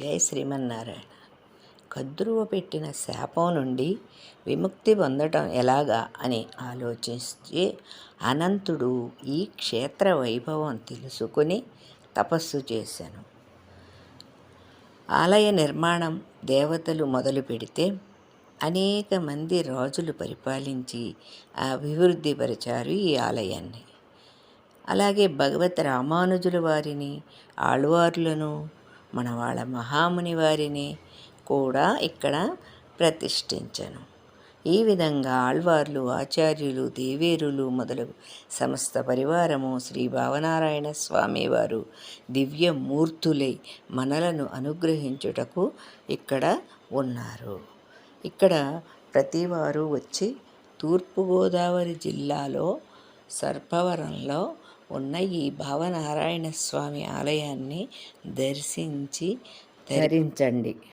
జయ శ్రీమన్నారాయణ. కద్రువ పెట్టిన శాపం నుండి విముక్తి పొందటం ఎలాగా అని ఆలోచించి అనంతుడు ఈ క్షేత్ర వైభవం తెలుసుకుని తపస్సు చేశాను. ఆలయ నిర్మాణం దేవతలు మొదలు పెడితే అనేక మంది రాజులు పరిపాలించి అభివృద్ధిపరిచారు ఈ ఆలయాన్ని. అలాగే భగవత్ రామానుజుల వారిని ఆళ్వార్లను మన వాళ్ళ మహాముని వారిని కూడా ఇక్కడ ప్రతిష్ఠించను. ఈ విధంగా ఆళ్వార్లు ఆచార్యులు దేవేరులు మొదలగు సమస్త పరివారము శ్రీ భావనారాయణ స్వామి వారు దివ్య మూర్తులై మనలను అనుగ్రహించుటకు ఇక్కడ ఉన్నారు. ఇక్కడ ప్రతివారు వచ్చి తూర్పుగోదావరి జిల్లాలో సర్పవరంలో ఉన్న ఈ భావనారాయణ స్వామి ఆలయాన్ని దర్శించి ధరించండి.